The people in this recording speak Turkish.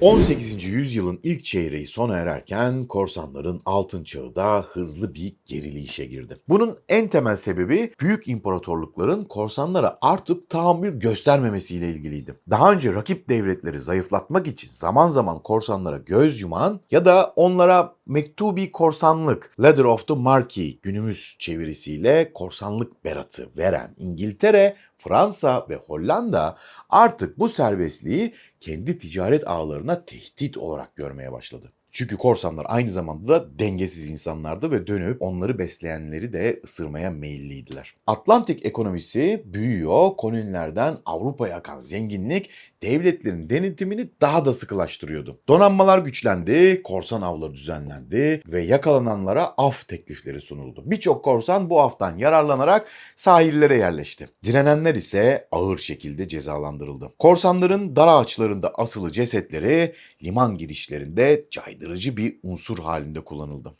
18. yüzyılın ilk çeyreği sona ererken korsanların altın çağı da hızlı bir gerileyişe girdi. Bunun en temel sebebi büyük imparatorlukların korsanlara artık tahammül göstermemesiyle ilgiliydi. Daha önce rakip devletleri zayıflatmak için zaman zaman korsanlara göz yuman ya da onlara mektubi korsanlık, Letter of the Marquis günümüz çevirisiyle korsanlık beratı veren İngiltere, Fransa ve Hollanda artık bu serbestliği kendi ticaret ağlarına tehdit olarak görmeye başladı. Çünkü korsanlar aynı zamanda da dengesiz insanlardı ve dönüp onları besleyenleri de ısırmaya meyilliydiler. Atlantik ekonomisi büyüyor, kolonilerden Avrupa'ya akan zenginlik devletlerin denetimini daha da sıkılaştırıyordu. Donanmalar güçlendi, korsan avları düzenlendi ve yakalananlara af teklifleri sunuldu. Birçok korsan bu aftan yararlanarak sahillere yerleşti. Direnenler ise ağır şekilde cezalandırıldı. Korsanların dar ağaçlarında asılı cesetleri liman girişlerinde caydırıcı bir unsur halinde kullanıldı.